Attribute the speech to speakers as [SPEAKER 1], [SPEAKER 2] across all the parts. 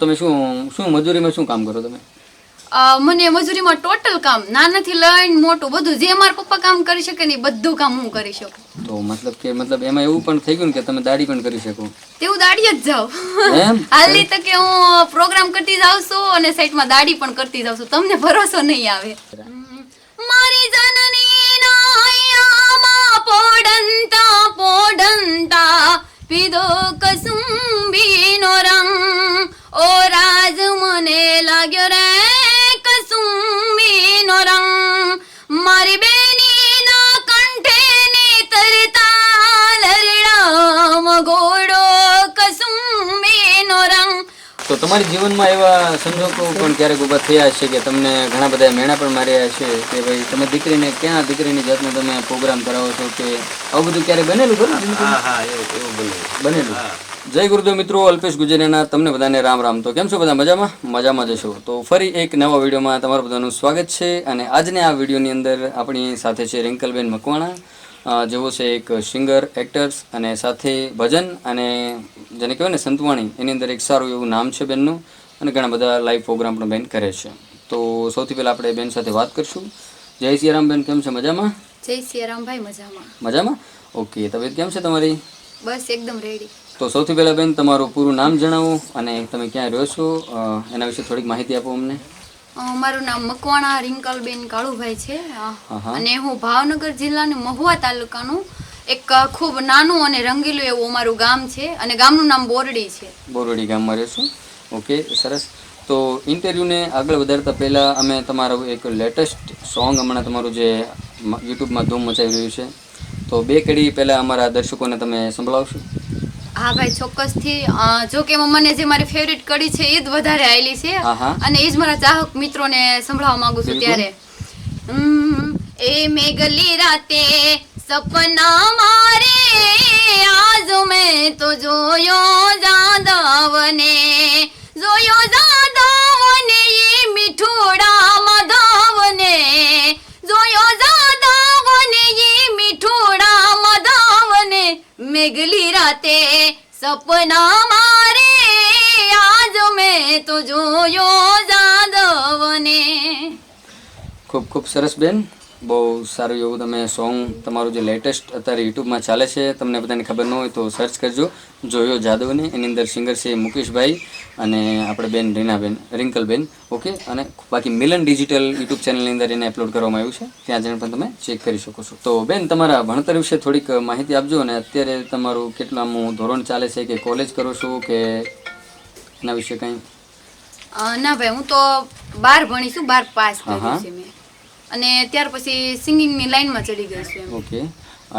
[SPEAKER 1] તમે શું શું મજૂરીમાં શું કામ કરો તમે?
[SPEAKER 2] મને મજૂરીમાં ટોટલ કામ નાનાથી લઈને મોટું બધું જે મારા પપ્પા કામ કરી શકે ને બધું કામ હું કરી શકું.
[SPEAKER 1] તો મતલબ કે મતલબ એમાં એવું પણ થઈ ગયું ને કે તમે દાઢી પણ કરી શકો?
[SPEAKER 2] તેવું દાડી જ જાવ
[SPEAKER 1] હાલી
[SPEAKER 2] તો તકે હું પ્રોગ્રામ કરતી જાઉં છું અને સાઈડમાં દાડી પણ કરતી જાઉં છું. તમને ભરોસો નહીં આવે. મારી જનની નાયામાં પોડંતા પોડંતા. પીધો કસુંબીનો રંગ. ઓ રાજ મને લાગ્યો રે કસુંબીનો રંગ. મારી બેનીના કંઠે ને તરતા લરડામ ઘોડો કસુંબીનો રંગ.
[SPEAKER 1] તો તમારી જીવનમાં એવા સંજોગો પણ ક્યારેક ઊભા થયા છે કે તમને ઘણા બધા મેણા પણ માર્યા હશે કે ભાઈ તમે દીકરીને ક્યાં દીકરીની જાતનો તમે પ્રોગ્રામ કરાવો છો કે આવું બધું ક્યારે બનેલું
[SPEAKER 3] હા હા એવું બનેલું. બને
[SPEAKER 1] બનેલું જય ગુરુદેવ મિત્રો અલ્પેશ ગુજરેના તમને બધાને રામ રામ. તો કેમ છો બધા? મજામાં? મજામાં જશો તો ફરી એક નવા વિડીયોમાં તમારું બધાનું સ્વાગત છે અને આજને આ વિડીયોની અંદર આપણી સાથે છે રિંકલબેન મકવાણા જેવો જેઓ છે એક સિંગર એક્ટર્સ અને સાથે ભજન અને જેને કહેવાય ને સંતવાણી એની અંદર એક સારું એવું નામ છે બેનનું અને ઘણા બધા લાઈવ પ્રોગ્રામ પણ બેન કરે છે. તો સૌથી પહેલાં આપણે બેન સાથે વાત કરશું. જય સિયારામ બેન કેમ છે? મજામાં?
[SPEAKER 2] જય સિયારામભાઈ મજામાં.
[SPEAKER 1] મજામાં? ઓકે તબિયત કેમ છે તમારી?
[SPEAKER 2] બસ એકદમ રેડી
[SPEAKER 1] તો સૌથી પહેલા બેન તમારું પૂરું નામ જણાવો અને તમે ક્યાં રહ્યો છો? એના વિશે થોડીક માહિતી આપો અમને.
[SPEAKER 2] મારું નામ મકવાણા રિંકલબેન કાળુભાઈ છે. અને હું ભાવનગર જિલ્લાનું મહુવા તાલુકાનું એક ખૂબ નાનું અને રંગીલું એવું અમારું ગામ છે અને ગામનું નામ બોરડી છે.
[SPEAKER 1] બોરડી ગામમાં રહેશું ઓકે સરસ. તો ઇન્ટરવ્યૂને આગળ વધારતા પહેલાં અમે તમારું એક લેટેસ્ટ સોંગ હમણાં તમારું જે યુટ્યુબમાં ધૂમ મચાવી રહ્યું છે. તો બે કડી પહેલાં અમારા દર્શકોને તમે સંભળાવશો?
[SPEAKER 2] હા ભાઈ ચોક્કસથી. જો કે મને જે મારી ફેવરિટ કડી છે એ જ વધારે આવેલી છે. અને એ જ મારા ચાહક મિત્રોને સંભળાવવા માંગુ છું ત્યારે. એ મેઘલી રાતે સપના મારે આજ મેં તો જોયો જાદવને જોયો જાદવને એ મીઠોડા માધવને. જોયો જાદવને એ મીઠોડા મદાવને મેઘલી રાતે સપના મારે. આજ મેં તો જોયો જાદવને.
[SPEAKER 1] ખૂબ ખૂબ સરસ બેન. બહુ સારું એવું તમે સોંગ તમારું જે લેટેસ્ટ અત્યારે યુટ્યુબમાં ચાલે છે તમને બધાને ખબર ન હોય તો સર્ચ કરજો. જોયો જાદવને એની અંદર સિંગર છે મુકેશભાઈ અને આપણે બેન રીનાબેન રિંકલબેન. ઓકે અને બાકી મિલન ડિજિટલ યુટ્યુબ ચેનલની અંદર એને અપલોડ કરવામાં આવ્યું છે. ત્યાં જઈને પણ તમે ચેક કરી શકો છો. તો બેન તમારા ભણતર વિશે થોડીક માહિતી આપજો અને અત્યારે તમારું કેટલામું ધોરણ ચાલે છે કે કોલેજ કરો છો કે એના વિશે કંઈ?
[SPEAKER 2] ના ભાઈ હું તો બાર ભણીશું બાર પાસ. કર્યું છે મેં. અને ત્યાર પછી સિંગિંગની લાઈનમાં ચડી ગયા છું
[SPEAKER 1] ઓકે.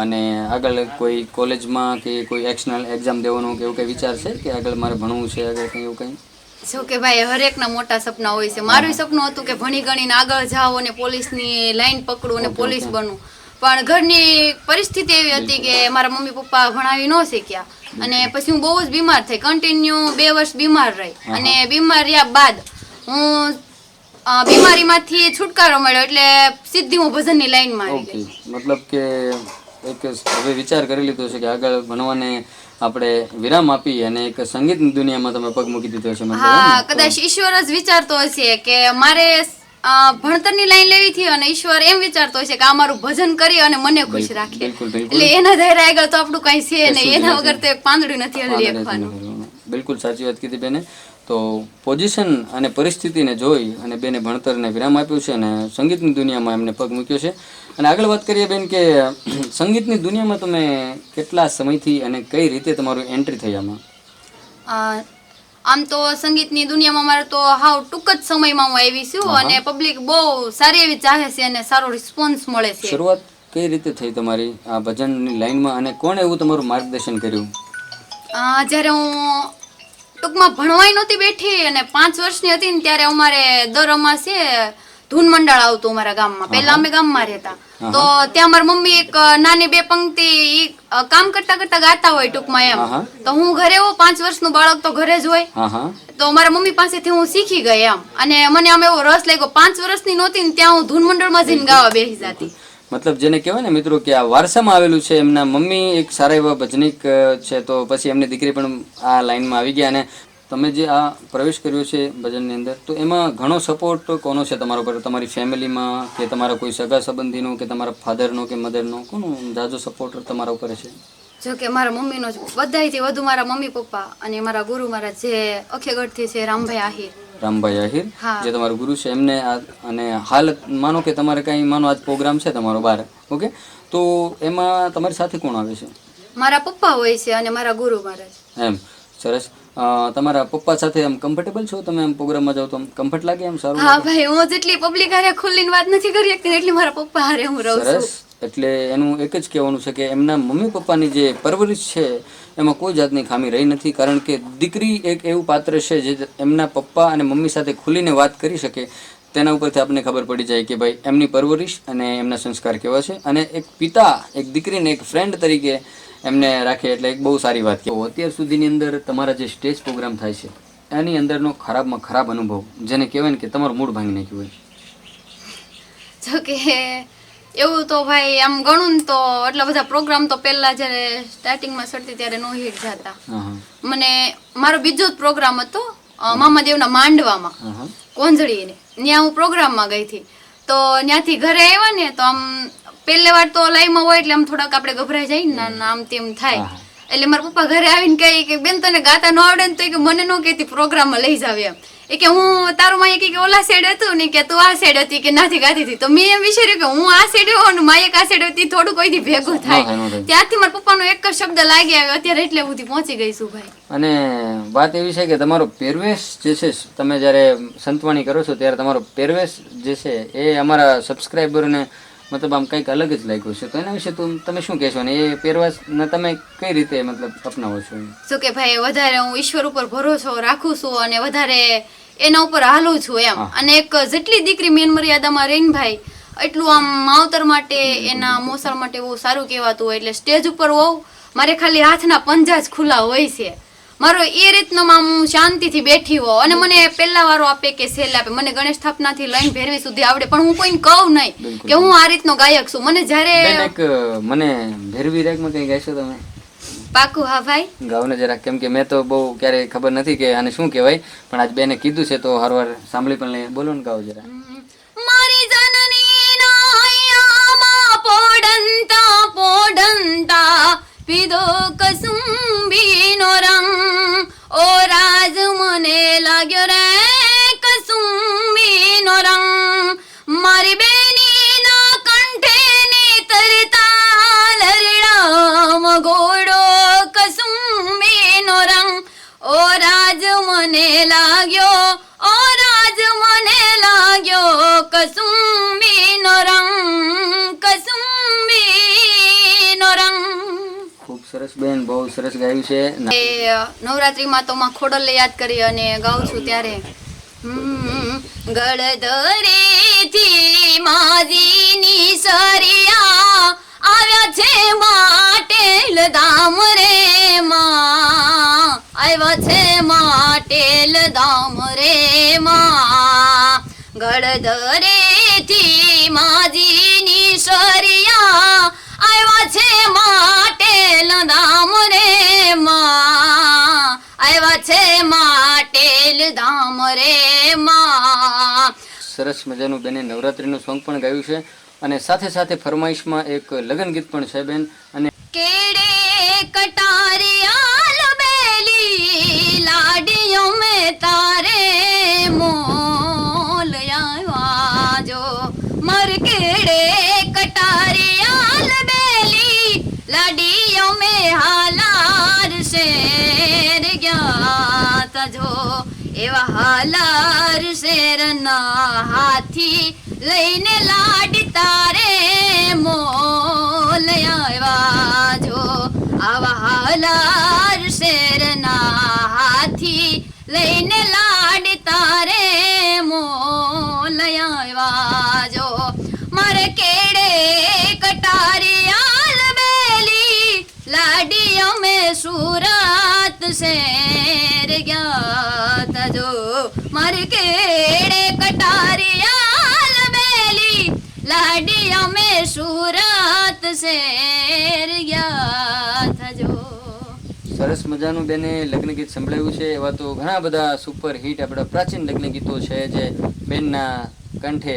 [SPEAKER 1] અને આગળ કોઈ કોલેજમાં કે કોઈ એક્સટર્નલ એક્ઝામ દેવાનું કે એવું કંઈ વિચાર છે કે આગળ મારે ભણવું છે આગળ કંઈ એવું કંઈ?
[SPEAKER 2] જો કે ભાઈ હરેકના મોટા સપના હોય છે. મારું સપનું હતું કે ભણી ગણીને આગળ જાઓ અને પોલીસની લાઈન પકડું અને પોલીસ બનું. પણ ઘરની પરિસ્થિતિ એવી હતી કે મારા મમ્મી પપ્પા ભણાવી ન શીખ્યા અને પછી હું બહુ જ બીમાર થઈ. કન્ટિન્યુ બે વર્ષ બીમાર રહી. અને બીમાર રહ્યા બાદ હું બીમારીમાંથી છુટકારો મળ્યો એટલે સીધી હું ભજનની લાઈનમાં આવી ગઈ.
[SPEAKER 1] મતલબ કે એક હવે વિચાર કરી લીધો છે કે આગળ ભણવાને આપણે વિરામ આપી અને એક સંગીત દુનિયામાં તમે પગ મૂકી દીધો છે
[SPEAKER 2] હા કદાચ ઈશ્વર જ વિચારતો હશે કે મારે ભણતરની લાઈન લેવી થી અને ઈશ્વર એમ વિચારતો હશે કે આ મારું ભજન કરી અને મને ખુશ રાખે. એટલે એના ધૈર્ય આગળ તો આપણું કઈ છે નહીં. એના વગર તો એક પાંદડું નથી હલી.
[SPEAKER 1] બિલકુલ સાચી વાત કીધી બેને. તો પોઝિશન અને પરિસ્થિતિને જોઈ અને બેને ભણતરને વિરામ આપ્યું છે અને સંગીતની દુનિયામાં એમને પગ મૂક્યો છે. અને આગળ વાત કરીએ બેન કે સંગીતની દુનિયામાં તમે કેટલા સમયથી અને કઈ રીતે તમારું એન્ટ્રી થઈ આમાં?
[SPEAKER 2] આમ તો સંગીતની દુનિયામાં મારે તો હાવ ટૂંક જ સમયમાં હું આવી છું અને પબ્લિક બહુ સારી એવી ચાહે છે અને સારો રિસ્પોન્સ મળે છે.
[SPEAKER 1] શરૂઆત કઈ રીતે થઈ તમારી આ ભજનની લાઈનમાં અને કોણે એવું તમારું માર્ગદર્શન કર્યું?
[SPEAKER 2] જ્યારે હું ટૂંકમાં ભણવાય નહોતી બેઠી અને પાંચ વર્ષની હતી ને ત્યારે અમારે દર અમાસે ધૂન મંડળ આવતું અમારા ગામમાં. પહેલા અમે ગામમાં રહેતા. તો ત્યાં મારી મમ્મી એક નાની બે પંક્તિ કામ કરતા કરતા ગાતા હોય ટૂંકમાં એમ. તો હું ઘરે હોઉં પાંચ વર્ષનું બાળક તો ઘરે જ હોય.
[SPEAKER 1] હા હા.
[SPEAKER 2] તો મારા મમ્મી પાસેથી હું શીખી ગઈ એમ. અને મને આમ એવો રસ લાગ્યો પાંચ વર્ષની નહોતી ને ત્યાં હું ધૂન મંડળમાં જઈને ગાવા બેસી જતી.
[SPEAKER 1] મતલબ જેને કહેવાય ને મિત્રો કે આ વારસામાં આવેલું છે, એમના મમ્મી એક સારા એવા ભજનિક છે, તો પછી એમની દીકરી પણ આ લાઈનમાં આવી ગયા અને તમે જે આ પ્રવેશ કર્યો છે ભજનની અંદર, તો એમાં ઘણો સપોર્ટ કોનો છે તમારા ઉપર તમારી ફેમિલીમાં કે તમારા કોઈ સગા સંબંધીનો કે તમારા ફાધરનો કે મધરનો, કોનો જાજો સપોર્ટ તમારા ઉપર છે?
[SPEAKER 2] જો કે મારા મમ્મીનો બધાથી વધુ મારા મમ્મી પપ્પા અને મારા ગુરુ મારા જે અખેગઢથી છે રામભાઈ આહિર.
[SPEAKER 1] રામભાઈ આહિર જે તમારા ગુરુ છે એમને અને હાલ માનો કે તમારે કાંઈ માનો આજ પ્રોગ્રામ છે તમારો બહાર ઓકે? તો એમાં તમારી સાથે કોણ આવે છે?
[SPEAKER 2] મારા પપ્પા હોય છે અને મારા ગુરુ મહારાજ
[SPEAKER 1] એમ સરસ. તમારા પપ્પા સાથે આમ કમ્ફર્ટેબલ છો? તમે આમ પ્રોગ્રામમાં જાઓ તો આમ કમ્ફર્ટ લાગે એમ સારું
[SPEAKER 2] હા ભાઈ હું જેટલી પબ્લિક હારે ખુલ્લીને વાત નથી કરી શકતી એટલી મારા પપ્પા હારે હું રહું છું.
[SPEAKER 1] એટલે એનું એક જ કહેવાનું છે કે એમના મમ્મી પપ્પાની જે પરવરિશ છે, એમાં કોઈ જાતની ખામી રહી નથી, કારણ કે દીકરી એક એવું પાત્ર છે જે એમના પપ્પા અને મમ્મી સાથે ખુલીને વાત કરી શકે, તેના ઉપરથી આપણને ખબર પડી જાય કે ભાઈ, એમની પરવરિશ અને એમના સંસ્કાર કેવા છે. અને એક પિતા, એક દીકરીને એક ફ્રેન્ડ તરીકે એમને રાખે એટલે એક બહુ સારી વાત કહેવાય. અત્યાર સુધીની અંદર તમારા જે સ્ટેજ પ્રોગ્રામ થાય છે, એની અંદરનો ખરાબમાં ખરાબ અનુભવ, જેને કહેવાય ને કે તમારું મૂડ ભાંગી નાખ્યું હોય
[SPEAKER 2] જો કે એવું તો ભાઈ આમ ગણું ને તો એટલા બધા પ્રોગ્રામ તો પહેલા જ્યારે સ્ટાર્ટિંગમાં સરતી ત્યારે નો હિટ જતા. મને મારો બીજો જ પ્રોગ્રામ હતો મામાદેવના માંડવામાં. કોંજળીને. ત્યાં હું પ્રોગ્રામમાં ગઈ હતી. તો ત્યાંથી ઘરે આવ્યા ને તો આમ પહેલી વાર તો લાઈવમાં હોય એટલે આમ થોડાક આપણે ગભરાઈ જાય ને આમ તેમ થાય. એટલે મારા પપ્પા ઘરે આવીને કહે કે બેન તને ગાતા ન આવડે ને તો કે મને ન કહેતી પ્રોગ્રામમાં લઈ જાવ એમ. એ કે હું તારું માં કે ઓલા સાઈડ હતું ને કે તું આ સાઈડ હતી કે નાથી ગાતી હતી. તો મેં એમ વિચાર્યું કે હું આ સાઈડ હોઉં ને માયક આ સાઈડ હતી થોડું કોઈથી ભેગું
[SPEAKER 1] થાય.
[SPEAKER 2] ત્યાંથી મારા પપ્પાનો એક જ શબ્દ લાગી આવ્યો અત્યારે એટલે સુધી પહોંચી ગઈ છું ભાઈ.
[SPEAKER 1] અને વાત એવી છે કે તમારો પહેરવેશ જે છે તમે જ્યારે સંતવાણી કરો છો ત્યારે તમારો પહેરવેશ જે છે એ અમારા સબસ્ક્રાઈબરને મતલબ આમ કંઈક અલગ જ લાગ્યું છે. તો એના વિશે તું તમે શું કહેશો ને એ પહેરવેશને તમે કઈ રીતે મતલબ અપનાવો છો?
[SPEAKER 2] શું કે ભાઈ વધારે હું ઈશ્વર ઉપર ભરોસો રાખું છું અને વધારે એના ઉપર હાલું છું એમ. અને એક જેટલી દીકરી મેન મર્યાદામાં રહીને ભાઈ એટલું આમ માવતર માટે એના મોસાળ માટે બહુ સારું કહેવાતું હોય એટલે સ્ટેજ ઉપર હોઉં. મારે ખાલી હાથના પંજા જ ખુલ્લા હોય છે. મારો એ રીતનો આમ હું શાંતિથી બેઠી હો અને મને પહેલા વારો આપે કે સેલ આપે. મને ગણેશ સ્થાપનાથી લઈને ભેરવી સુધી આવડે. પણ હું કોઈને કહું નહીં કે હું આ રીતનો ગાયક છું. મને જ્યારે
[SPEAKER 1] મને ભેરવી રેકમાં કંઈ ગાઈશો તમે?
[SPEAKER 2] પાકું હા ભાઈ.
[SPEAKER 1] ગાઓ ને જરા કેમ કે મેં તો બહુ ક્યારેય ખબર નથી કે આને શું કહેવાય. પણ આજ બેને કીધું છે તો હરવાર સાંભળી પણ લઈએ. બોલો ને ગાઓ જરા
[SPEAKER 2] મારી જનની નાયામાં પોડંતા પોડંતા. પીધો કસુંબીનો રંગ. ઓ રાજ, મને લાગ્યો રે કસુંબીનો રંગ. મારી બેનીના કંઠે તરતા લરડામ ઘોડો કસુંબીનો રંગ. ઓ રાજ, મને લાગ્યો, ઓ રાજ, મને લાગ્યો કસુંબીનો
[SPEAKER 1] સરસ બેન બહુ સરસ ગાયું છે.
[SPEAKER 2] નવરાત્રીમાં તો માં ખોડલ યાદ કરી અને ગાઉં છું ત્યારે. હમ, ગળદરેથી માજીની સરિયા આવ્યા છે માટેલ દામ રે માં. આવ્યા છે માટેલ દામ રે માં. ગળદરેથી માજીની સરિયા આવ્યા છે માટેલ ધામ રે માં. આવ્યા છે માટેલ ધામ રે માં.
[SPEAKER 1] સરસ મજાનું બેને નવરાત્રીનું સોંગ પણ ગાયું છે અને સાથે સાથે ફરમાઈશમાં એક લગ્ન ગીત પણ છે બેન અને
[SPEAKER 2] કેડે કટારિયા લબેલી લાડીઓ મેં તારે મોલ આવ્યા જો. મર કેડે કટારિયા લાડિયો મેં હાલાર શેર ગયા તજો એવા હાલાર શેરના હાથી લઈને લાડી તારે મોલ આવ્યા જો આવા હાલાર શેરના હાથી લઈને લાડી તારે મોલ આવ્યા જો સુરત શેર ગયા તજો મારે કેડે કટારિયાલ બેલી. લાડી અમે સુરત શેર ગયા તજો
[SPEAKER 1] સરસ મજાનું બેને લગ્ન ગીત સંભળાયું છે. એવા તો ઘણા બધા સુપર હિટ આપણા પ્રાચીન લગ્ન ગીતો છે જે બેનના કંઠે.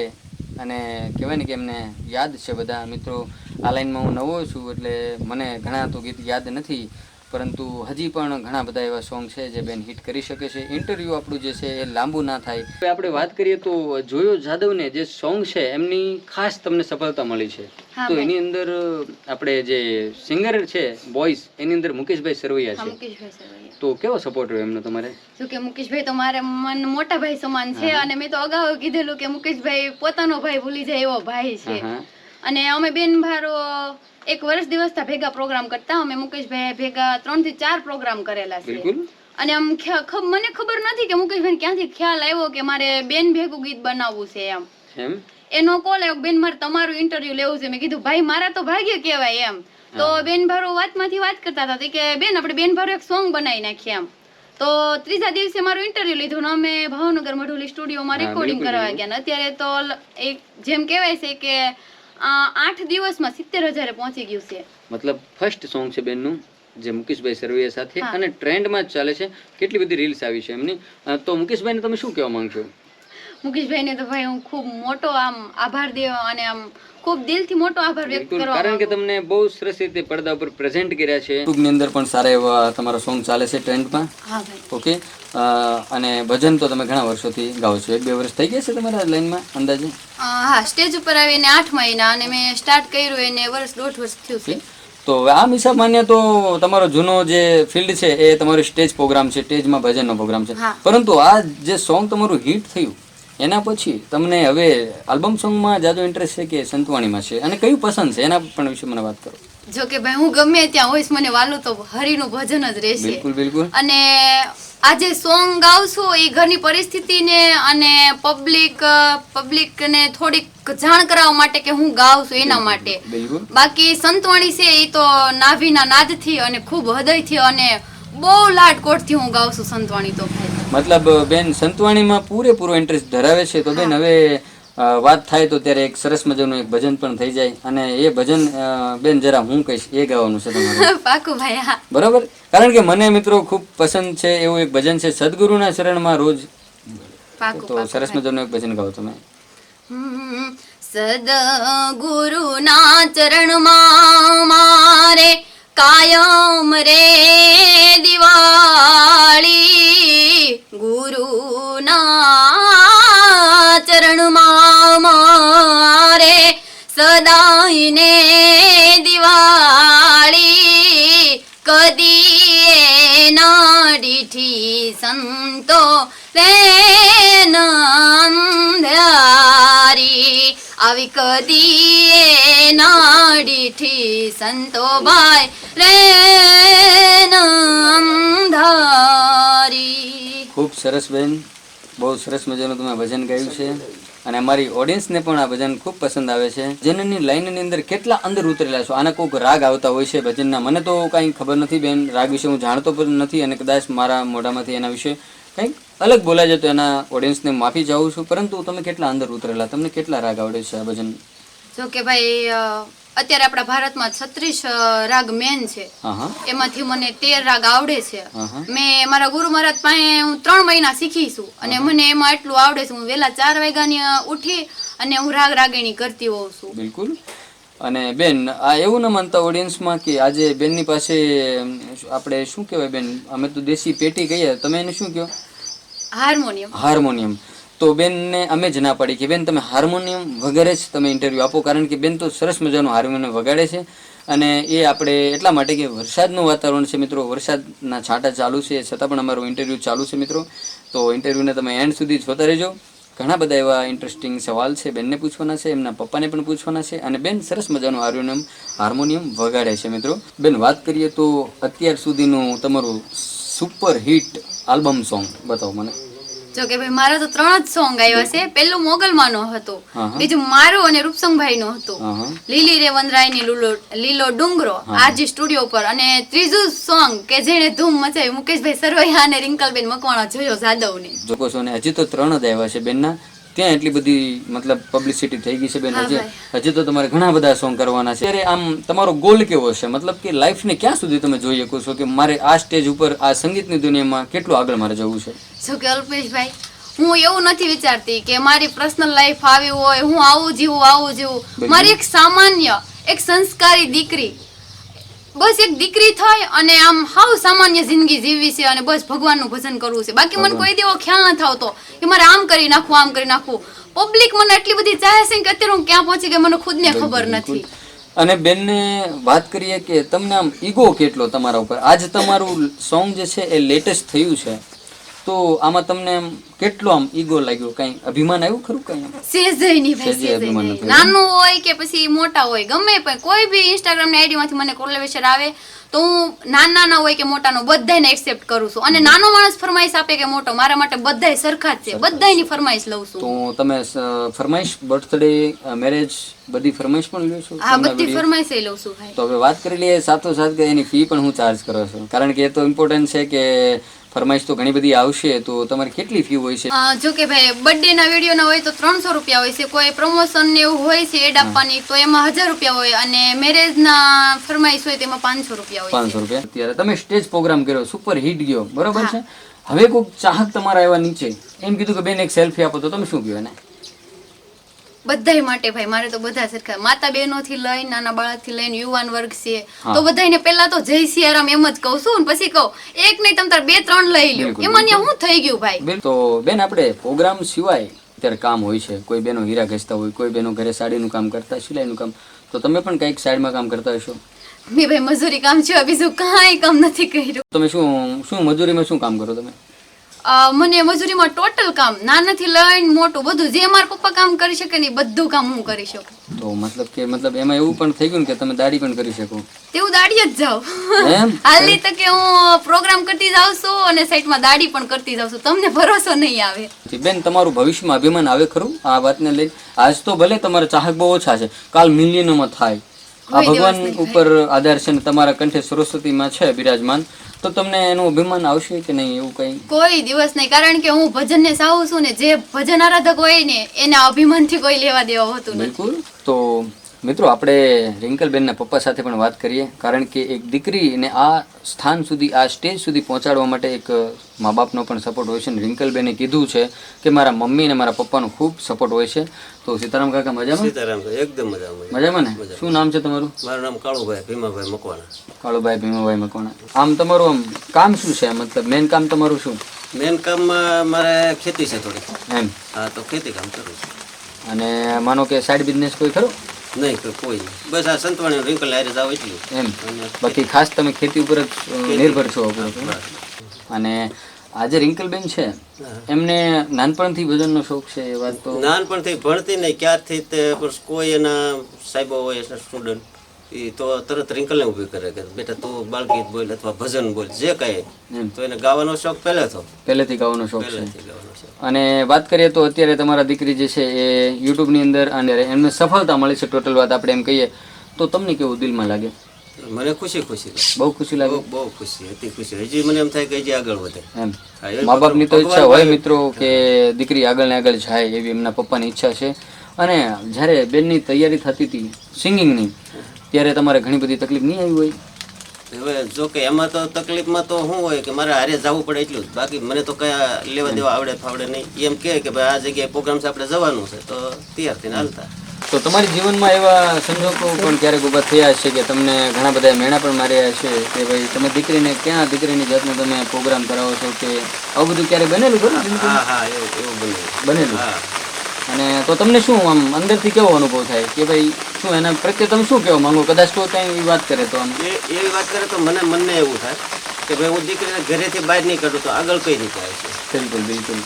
[SPEAKER 1] અને કહેવાય ને કે એમને યાદ છે બધા. મિત્રો, આ લાઈનમાં હું નવો છું એટલે મને ઘણા તો ગીત યાદ નથી. પરંતુ હજી પણ ઘણા બધા એવા સોંગ છે જે બેન હિટ કરી શકે છે. ઇન્ટરવ્યૂ આપણું જે છે એ લાંબુ ના થાય. હવે આપણે વાત કરીએ તો જોયો જાદવને જે સોંગ છે એમની ખાસ તમને સફળતા મળી છે. તો એની અંદર આપણે જે સિંગર છે બોયસ એની અંદર મુકેશભાઈ સરવૈયા છે. તો કેવો સપોર્ટ રહ્યો એમનો તમારે?
[SPEAKER 2] શું કે મુકેશભાઈ તો મારે મન મોટા ભાઈ સમાન છે અને મેં તો અગાઉ કીધેલું કે મુકેશભાઈ પોતાનો ભાઈ ભૂલી જાય એવો ભાઈ છે. અને અમે બેન ભારો એક વર્ષ દિવસથી ભેગા પ્રોગ્રામ કરતા. અમે મુકેશભાઈ ભેગા ત્રણથી ચાર પ્રોગ્રામ કરેલા છે. અને આમ મને ખબર નથી કે મુકેશભાઈ ક્યાંથી ખ્યાલ આવ્યો કે મારે બેન ભેગું ગીત બનાવવું છે એમ. એનો કોલ આવ્યો બેન મારે તમારું ઇન્ટરવ્યુ લેવું છે. મેં કીધું ભાઈ મારા તો ભાગ્ય કહેવાય એમ. તો બેન ભારો વાતમાંથી વાત કરતા હતા. કે બેન આપણે બેન ભારો એક સોંગ બનાવી નાખીએ એમ. તો ત્રીજા દિવસે મારું ઇન્ટરવ્યુ લીધું ને અમે ભાવનગર મઢુલી સ્ટુડિયોમાં રેકોર્ડિંગ કરવા ગયા ને. અત્યારે તો એક જેમ કહેવાય છે કે આઠ દિવસમાં સિત્તેર હજારે પહોંચી ગયું છે.
[SPEAKER 1] મતલબ ફર્સ્ટ સોંગ છે બેનનું જે મુકેશભાઈ સરવૈયા સાથે અને ટ્રેન્ડમાં જ ચાલે છે. કેટલી બધી રીલ્સ આવી છે એમની. તો મુકેશભાઈને તમે શું કહેવા માંગશો?
[SPEAKER 2] મુકેશભાઈને તો ભાઈ હું ખૂબ મોટો આમ આભાર દેવા અને આમ ખૂબ દિલથી મોટો આભાર વ્યક્ત કરવા
[SPEAKER 1] કારણ કે તમને બહુ સરસ રીતે પડદા ઉપર પ્રેઝન્ટ કર્યા છે. યુટ્યુબની અંદર પણ સારા એવા તમારા સોંગ ચાલે છે ટ્રેન્ડમાં.
[SPEAKER 2] હા ભાઈ.
[SPEAKER 1] ઓકે? અને ભજન તો તમે ઘણા વર્ષોથી ગાઓ છો. એક બે વર્ષ થઈ ગયા છે તમારા લાઈનમાં અંદાજે?
[SPEAKER 2] હા સ્ટેજ ઉપર આવીને આઠ મહિના અને મેં સ્ટાર્ટ કર્યું એને વર્ષ દોઢ વર્ષ થયું છે.
[SPEAKER 1] તો આમ હિસાબ માન્ય તો તમારો જૂનો જે ફિલ્ડ છે એ તમારો સ્ટેજ પ્રોગ્રામ છે સ્ટેજમાં ભજનનો પ્રોગ્રામ છે. પરંતુ આ જે સોંગ તમારું હિટ થયું એના પછી તમને હવે આલ્બમ સોંગમાં જાજો ઇન્ટરેસ્ટ છે કે સંતવાણીમાં છે? અને કયું પસંદ છે? એના પણ વિશે મને વાત કરો.
[SPEAKER 2] જો કે ભાઈ હું ગમે ત્યાં હોઈશ મને વાલું તો હરિનું ભજન જ રહેશે.
[SPEAKER 1] બિલકુલ બિલકુલ.
[SPEAKER 2] અને આજે સોંગ ગાવશો એ ઘરની પરિસ્થિતિને અને પબ્લિક પબ્લિકને થોડીક જાણ કરાવવા માટે કે હું ગાઉં છું એના માટે. બાકી સંતવાણી છે એ તો નાભીના નાદથી અને ખૂબ હૃદયથી અને બહુ લાટકોટથી હું ગાઉં છું સંતવાણી તો ભાઈ.
[SPEAKER 1] મતલબ બેન સંતવાણીમાં પૂરેપૂરો ઇન્ટરેસ્ટ ધરાવે છે. તો બેન હવે વાત થાય તો ત્યારે એક સરસ મજાનું એક ભજન પણ થઈ જાય. અને એ ભજન બેન જરા હું કહીશ એ ગાવાનું છે તમારું.
[SPEAKER 2] પાકું ભાઈ હા.
[SPEAKER 1] બરાબર? કારણ કે મને મિત્રો ખૂબ પસંદ છે એવું એક ભજન છે સદગુરુના શરણમાં રોજ.
[SPEAKER 2] પાકું
[SPEAKER 1] તો સરસ મજાનું એક ભજન ગાઓ તમે.
[SPEAKER 2] સદ ગુરુના ચરણમાં મારે કાયમ રે દિવાળી. ગુરુના ચરણમાં મારે સદાયને દિવાળી કદી એના દીઠી સંતો અંધારી આવી કદી એના દીઠી સંતો ભાઈ રે અંધારી
[SPEAKER 1] ખૂબ સરસ બેન, બહુ સરસ મજાનું તમે ભજન ગાયું છે. અને અમારી ઓડિયન્સને પણ આ ભજન ખૂબ પસંદ આવે છે. ભજનની લાઈનની અંદર કેટલા અંદર ઉતરેલા છો? આના કોઈક રાગ આવતા હોય છે ભજનના? મને તો કાંઈ ખબર નથી બેન, રાગ વિશે હું જાણતો પણ નથી અને કદાચ મારા મોઢામાંથી એના વિશે કંઈક અલગ બોલાય છે તો એના ઓડિયન્સને માફી ચાહું છું. પરંતુ તમે કેટલા અંદર ઉતરેલા? તમને કેટલા રાગ આવડે છે આ ભજન
[SPEAKER 2] જો કે ભાઈ અત્યારે આપણા ભારતમાં છત્રીસ રાગ મેન છે. એમાંથી મને તેર રાગ આવડે છે. મેં મારા ગુરુ મહારાજ પાસે હું ત્રણ મહિના શીખી છું અને મને એમાં એટલું આવડે છે હું વહેલા ચાર વાગ્યાની ઉઠી અને હું રાગ રાગીણી કરતી હોઉં છું.
[SPEAKER 1] બિલકુલ. અને બેન આ એવું ન માનતા ઓડિયન્સમાં કે આજે બેનની પાસે આપણે શું કહેવાય બેન અમે તો દેશી પેટી કહીએ તમે એને શું કહો?
[SPEAKER 2] હાર્મોનિયમ.
[SPEAKER 1] હાર્મોનિયમ. તો બેનને અમે જ ના પાડી કે બેન તમે હાર્મોનિયમ વગેરે જ તમે ઇન્ટરવ્યૂ આપો, કારણ કે બેન તો સરસ મજાનું હાર્મોનિયમ વગાડે છે અને એ આપણે એટલા માટે કે વરસાદનું વાતાવરણ છે મિત્રો, વરસાદના છાંટા ચાલુ છે, છતાં પણ અમારું ઇન્ટરવ્યૂ ચાલુ છે મિત્રો. તો ઇન્ટરવ્યૂને તમે એન્ડ સુધી જોતા રહેજો. ઘણા બધા એવા ઇન્ટરેસ્ટિંગ સવાલ છે બેનને પૂછવાના છે, એમના પપ્પાને પણ પૂછવાના છે અને બેન સરસ મજાનું હાર્મોનિયમ હાર્મોનિયમ વગાડે છે મિત્રો. બેન વાત કરીએ તો અત્યાર સુધીનું તમારું સુપર હિટ આલ્બમ સોંગ બતાવો મને.
[SPEAKER 2] જો કે ભાઈ મારા તો ત્રણ જ સોંગ આવ્યા છે. પેલું મોગલમાનો હતો. બીજું મારું અને રૂપસંગભાઈ નો હતો લીલી રે વનરાયની લીલો લીલો ડુંગરો આજે સ્ટુડિયો પર અને ત્રીજું સોંગ કે જેણે ધૂમ મચાવી મુકેશભાઈ સરવૈયા અને રિંકલબેન મકવાણા જોયો જાદવની.
[SPEAKER 1] જોકો છો ને હજી તો ત્રણ જ આવ્યા છે બેનના. ત્યાં એટલી બધી મતલબ પબ્લિસિટી થઈ ગઈ છે બેન. હજી હજી તો તમારે ઘણા બધા સોંગ કરવાના છે. ત્યારે આમ તમારો ગોલ કેવો છે? મતલબ કે લાઈફને ક્યાં સુધી તમે જોઈ શકો છો કે મારે આ સ્ટેજ ઉપર આ સંગીતની દુનિયામાં કેટલું આગળ મારે જવું છે?
[SPEAKER 2] શું કે અલ્પેશભાઈ? હું એવું નથી વિચારતી કે મારી પર્સનલ લાઈફ આવી હોય હું આવું જીવું આવું જીવું. મારી એક સામાન્ય એક સંસ્કારી દીકરી બસ એક દીકરી થઈ અને આમ હાવ સામાન્ય જિંદગી જીવવી છે અને બસ ભગવાનનું ભજન કરવું છે. બાકી મને કોઈ દેવો ખ્યાલ ન થતો કે મારે આમ કરી નાખવું આમ કરી નાખવું. પબ્લિક મને એટલી બધી ચાહે છે કે અત્યારે હું ક્યાં પહોંચી ગઈ મને ખુદને ખબર નથી.
[SPEAKER 1] અને બેનને વાત કરીએ કે તમને આમ ઈગો કેટલો તમારા ઉપર? આજ તમારું સોંગ જે છે એ લેટેસ્ટ થયું છે. તો આમાં તમને કેટલો આમ ઈગો લાગ્યો? કઈ અભિમાન આવ્યું ખરું કઈ?
[SPEAKER 2] સેજય નહીં ભાઈ
[SPEAKER 1] અભિમાન
[SPEAKER 2] નાનું હોય કે પછી મોટા હોય ગમે પણ કોઈ બી ઇન્સ્ટાગ્રામની આઈડી માંથી મને કોલેવેશર આવે તો હું નાના નાના હોય કે મોટાનો બધાને એક્સેપ્ટ કરું છું. અને નાનો માણસ ફરમાઈશ આપે કે મોટો મારા માટે બધાય સરખા જ છે. બધાયની ફરમાઈશ લઉં છું.
[SPEAKER 1] તો તમે ફરમાઈશ બર્થડે મેરેજ બધી ફરમાઈશ પણ લ્યો છો?
[SPEAKER 2] હા બધી? ફરમાઈશ લઉં છું ભાઈ.
[SPEAKER 1] તો હવે વાત કરી લઈએ સાથોસાથ કે એની ફી પણ હું ચાર્જ કરો છો? કારણ કે એ તો ઇમ્પોર્ટન્ટ છે કે ફરમાઈશ તો ઘણી બધી આવશે તો તમારે કેટલી ફી હોય છે?
[SPEAKER 2] જો કે ભાઈ બર્થડે ના વીડિયો ના હોય તો ત્રણસો રૂપિયા હોય છે કોઈ પ્રમોશન ને એવું હોય છે એડ આપવાની તો એમાં હજાર રૂપિયા હોય અને મેરેજ ના ફરમાઈશ હોય તેમાં પાંચસો રૂપિયા હોય
[SPEAKER 1] પાંચસો રૂપિયા. અત્યારે તમે સ્ટેજ પ્રોગ્રામ કર્યો સુપર હિટ ગયો બરોબર છે? હવે કોઈક ચાહક તમારા એવા નીચે એમ કીધું કે બેન એક સેલ્ફી આપો. તો તમે શું કહ્યું એને?
[SPEAKER 2] બધાય માટે ભાઈ મારે તો બધા સરખા. માતા બહેનો થી લઈને નાના બાળકથી લઈને યુવાન વર્ગ છે. તો બધાયને પહેલા તો જય સિયારામ એમ જ કહું છું પછી કહું. એક નહીં તમ તાર બે ત્રણ લઈ લ્યો. એમાં હું થઈ ગયું ભાઈ?
[SPEAKER 1] તો બેન આપણે પ્રોગ્રામ સિવાય અત્યારે કામ હોય છે. કોઈ બેનો હીરા ઘસતા હોય કોઈ બેનો ઘરે સાડીનું કામ કરતા સિલાઈનું કામ. તો તમે પણ કંઈક સાઈડમાં કામ કરતા હશો?
[SPEAKER 2] મેં ભાઈ મજૂરી કામ છે બીજું કાંઈ કામ નથી કર્યું.
[SPEAKER 1] તમે શું શું મજૂરીમાં શું કામ કરો તમે?
[SPEAKER 2] મને મજૂરીમાં ટોટલ કામ નાનાથી લઈને મોટું બધું જે મારા પપ્પા કામ કરી શકે ને એ બધું કામ હું કરી શકું.
[SPEAKER 1] તો મતલબ કે મતલબ એમાં એવું પણ થઈ ગયું કે તમે દાઢી પણ કરી શકો.
[SPEAKER 2] તેવું દાડી જ
[SPEAKER 1] જાવ
[SPEAKER 2] હાલની તકે હું પ્રોગ્રામ કરતી જાવ છું અને સાઈડમાં દાડી પણ કરતી જાવ છું. તમને ભરોસો નહીં આવે.
[SPEAKER 1] બેન તમારું ભવિષ્યમાં અભિમાન આવે ખરું? આ વાતને લઈ. આજ તો ભલે તમારા ચાહક બહુ ઓછા છે કાલ મિલિયનોમાં થાય. આ ભગવાન ઉપર આધાર છે ને તમારા કંઠે સરસ્વતીમાં છે બિરાજમાન. તો તમને એનું અભિમાન આવશે કે નહીં એવું કઈ?
[SPEAKER 2] કોઈ દિવસ નહીં કારણ કે હું ભજનને સાવું છું ને જે ભજન આરાધક હોય ને એના અભિમાનથી કોઈ લેવા દેવા હોતું
[SPEAKER 1] બિલકુલ. તો મિત્રો આપણે રિંકલબેનના પપ્પા સાથે પણ વાત કરીએ કારણ કે એક દીકરીને આ સ્થાન સુધી આ સ્ટેજ સુધી પહોંચાડવા માટે એક મા બાપનો પણ સપોર્ટ હોય છે ને રિંકલબેને કીધું છે કે મારા મમ્મી અને મારા પપ્પાનો ખૂબ સપોર્ટ હોય છે. તો સીતારામ કાકા મજામાં?
[SPEAKER 3] સીતારામ એકદમ મજામાં
[SPEAKER 1] મજામાં. ને? શું નામ છે તમારું?
[SPEAKER 3] મારું નામ કાળુભાઈ ભીમાભાઈ મકવાણા.
[SPEAKER 1] કાળુભાઈ ભીમાભાઈ મકવાણા. આમ તમારું આમ કામ શું છે? મતલબ મેન કામ તમારું શું?
[SPEAKER 3] મેન કામમાં મારે ખેતી છે થોડી.
[SPEAKER 1] એમ.
[SPEAKER 3] હા તો ખેતી કામ કરું છું.
[SPEAKER 1] અને માનો કે સાઈડ બિઝનેસ કોઈ ખરો?
[SPEAKER 3] નહીં કોઈ કોઈ નહીં. બસ આ સંતવાણી રિંકલ હારે જાવ એટલું.
[SPEAKER 1] એમ. બાકી ખાસ તમે ખેતી ઉપર જ નિર્ભર છો અને આજે રિંકલબેન છે એમને નાનપણથી ભજનનો શોખ છે એ વાત તો?
[SPEAKER 3] નાનપણથી ભણતી નહીં ક્યારથી તે કોઈ એના સાહેબો હોય સ્ટુડન્ટ એ તો તરત રિંકલને ઊભી કરે કે બેટા તું બાળગીત બોલ અથવા ભજન બોલ જે
[SPEAKER 1] કહે
[SPEAKER 3] તો એને ગાવાનો શોખ પહેલે તો?
[SPEAKER 1] પહેલેથી ગાવાનો શોખ છે.
[SPEAKER 3] પહેલેથી
[SPEAKER 1] અને વાત કરીએ તો અત્યારે તમારા દીકરી જે છે એ યુટ્યુબની અંદર અને એમને સફળતા મળી છે ટોટલ વાત આપણે એમ કહીએ. તો તમને કેવું દિલમાં લાગે?
[SPEAKER 3] મને ખુશી ખુશી
[SPEAKER 1] બહુ ખુશી લાગે?
[SPEAKER 3] બહુ ખુશી હતી ખુશી. હજી મને એમ થાય કે હજી આગળ વધે.
[SPEAKER 1] એમ. મા બાપની તો ઈચ્છા હોય મિત્રો કે દીકરી આગળ ને આગળ જાય એવી એમના પપ્પાની ઈચ્છા છે. અને જ્યારે બેનની તૈયારી થતી હતી સિંગિંગની ત્યારે તમારે ઘણી બધી તકલીફ નહીં આવી હોય?
[SPEAKER 3] હવે જો કે એમાં તો તકલીફમાં તો શું હોય કે મારે હારે જવું પડે એટલું જ. બાકી મને તો કયા લેવા દેવા આવડે ફાવડે નહીં. એમ કે કે ભાઈ આ જગ્યાએ પ્રોગ્રામ્સ આપણે જવાનું છે તો તૈયાર થઈને હાલતા.
[SPEAKER 1] તો તમારી જીવનમાં એવા સંજોગો પણ ક્યારેક ઊભા થયા હશે કે તમને ઘણા બધા મેણા પણ માર્યા હશે કે ભાઈ તમે દીકરીને ક્યાં દીકરીની જાતનો તમે પ્રોગ્રામ કરાવો છો કે આવું બધું ક્યારે બનેલું ખરું બનેલું. અને તો તમને શું આમ અંદરથી કેવો અનુભવ થાય કે ભાઈ શું એના પ્રત્યે તમે શું કહેવા માંગો? કદાચ તો કંઈ વાત કરે તો આમ.
[SPEAKER 3] એવી વાત કરે તો મને મનને એવું થાય કે ભાઈ હું દીકરીને ઘરેથી બહાર નહીં કાઢું તો આગળ કઈ રીતે આવશે
[SPEAKER 1] બિલકુલ બિલકુલ.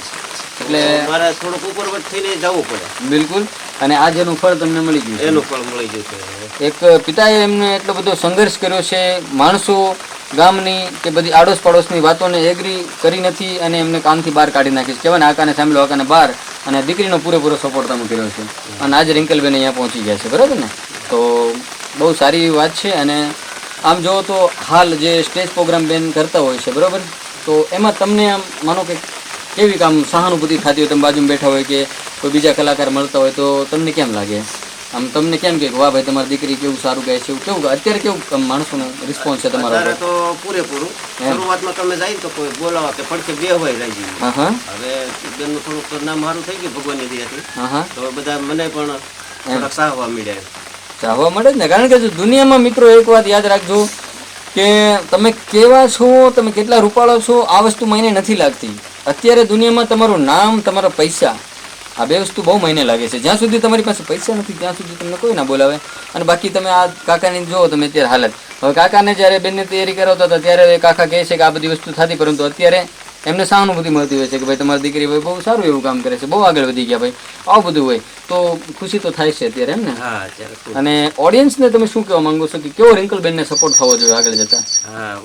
[SPEAKER 1] એટલે
[SPEAKER 3] મારે થોડુંક ઉપરવટ થઈને જવું પડે.
[SPEAKER 1] બિલકુલ. અને આજ એનું ફળ તમને મળી ગયું.
[SPEAKER 3] એનું ફળ મળી જશે
[SPEAKER 1] એક પિતાએ એમને એટલો બધો સંઘર્ષ કર્યો છે માણસો ગામની કે બધી આડોશ પાડોશની વાતોને એગ્રી કરી નથી અને એમને કામથી બહાર કાઢી નાખી છે. કહેવાય ને આકાને સાંભળ્યો આકાને બહાર અને દીકરીનો પૂરેપૂરો સપોર્ટ તમે કર્યો છે. અને આજે રિંકલબેન અહીંયા પહોંચી ગયા છે બરાબર ને? તો બહુ સારી વાત છે અને આમ જુઓ તો હાલ જે સ્ટેજ પ્રોગ્રામ બેન કરતા હોય છે બરાબર? તો એમાં તમને આમ માનો કે કેવી કામ સહાનુભૂતિ થતી હોય તમે બાજુમાં બેઠા હોય કે કોઈ બીજા કલાકાર મળતા હોય તો તમને કેમ લાગે? આમ તમને કેમ કે વાહ ભાઈ તમારી દીકરી કેવું સારું ગાય છે કેવું અત્યારે કેવું માણસોનો રિસ્પોન્સ છે તમારો?
[SPEAKER 3] તો પૂરેપૂરું. શરૂઆતમાં તમે જાય તો કોઈ બોલાવા કે પડખે બે હોય રાજી.
[SPEAKER 1] હા હા.
[SPEAKER 3] હવે બેનનું થોડુંક નામ મારું થઈ ગયું ભગવાનની દયાથી.
[SPEAKER 1] હા હા.
[SPEAKER 3] તો બધા મને પણ થોડાક સાહવા મળ્યા
[SPEAKER 1] ચાહવા મળે જ ને? કારણ કે જો દુનિયામાં મિત્રો એક વાત યાદ રાખજો કે તમે કેવા છો તમે કેટલા રૂપાળો છો આ વસ્તુ મને નથી લાગતી. અત્યારે દુનિયામાં તમારું નામ તમારા પૈસા આ બે વસ્તુ બહુ મહિને લાગે છે. જ્યાં સુધી તમારી પાસે પૈસા નથી ત્યાં સુધી તમને કોઈ ના બોલાવે. અને બાકી તમે આ કાકાની જુઓ તમે અત્યારે હાલત. હવે કાકાને જ્યારે બેનની તૈયારી કરાવતા હતા ત્યારે કાકા કહે છે કે આ બધી વસ્તુ થતી પરંતુ અત્યારે એમને સહાનુભૂતિ મળતી હોય છે કે ભાઈ તમારી દીકરી ભાઈ બહુ સારું એવું કામ કરે છે બહુ આગળ વધી ગયા ભાઈ આવું બધું હોય. તો ખુશી તો થાય છે અત્યારે એમ ને? અને ઓડિયન્સને તમે શું કહેવા માંગો છો કે કેવો રિંકલબેનને સપોર્ટ થવો જોઈએ આગળ જતા?
[SPEAKER 3] હા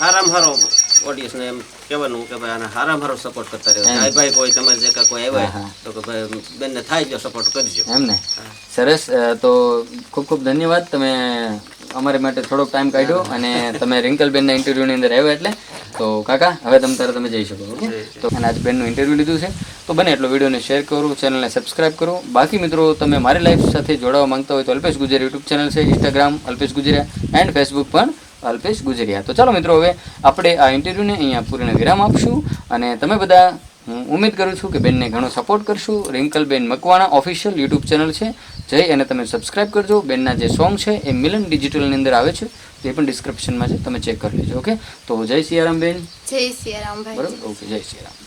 [SPEAKER 3] હારામ હારો ઓડિયન્સને એમ કહેવાનું કે ભાઈ આને હારા મારો સપોર્ટ કરતા રહ્યો. ભાઈ ભાઈ કોઈ તમારે જે કાંઈ કોઈ આવ્યા તો કે ભાઈ બેનને થાય જો સપોર્ટ કરજો.
[SPEAKER 1] એમ ને? સરસ તો ખૂબ ખૂબ ધન્યવાદ. તમે અમારે માટે થોડોક ટાઈમ કાઢ્યો અને તમે રિંકલબેનના ઇન્ટરવ્યૂની અંદર આવ્યા એટલે. તો કાકા હવે તમે તારે તમે જઈ શકો ઓકે? તો અને આજ બેનનું ઇન્ટરવ્યૂ લીધું છે. તો બને એટલો વિડીયોને શેર કરો ચેનલને સબસ્ક્રાઇબ કરો. બાકી મિત્રો તમે મારી લાઈફ સાથે જોડાવા માંગતા હોય તો અલ્પેશ ગુજર યુટ્યુબ ચેનલ છે Instagram Alpesh Gujariya and Facebook પણ અલ્પેશ ગુજરિયા. તો ચાલો મિત્રો હવે આપણે આ ઇન્ટરવ્યૂને અહીંયા પૂર્ણ વિરામ આપશું અને તમે બધા હું ઉમેદ કરું છું કે બેનને ઘણો સપોર્ટ કરશું. Rinkalben Makwana official YouTube channel છે. જઈ અને તમે સબસ્ક્રાઇબ કરજો. બેનના જે સોંગ છે એ મિલન ડિજિટલની અંદર આવે છે. તે પણ ડિસ્ક્રિપ્શનમાં છે. તમે ચેક કરી લેજો ઓકે તો જય સિયારામ બેન.
[SPEAKER 2] જય સિયારામ
[SPEAKER 1] બરાબર? ઓકે જય સિયારામ.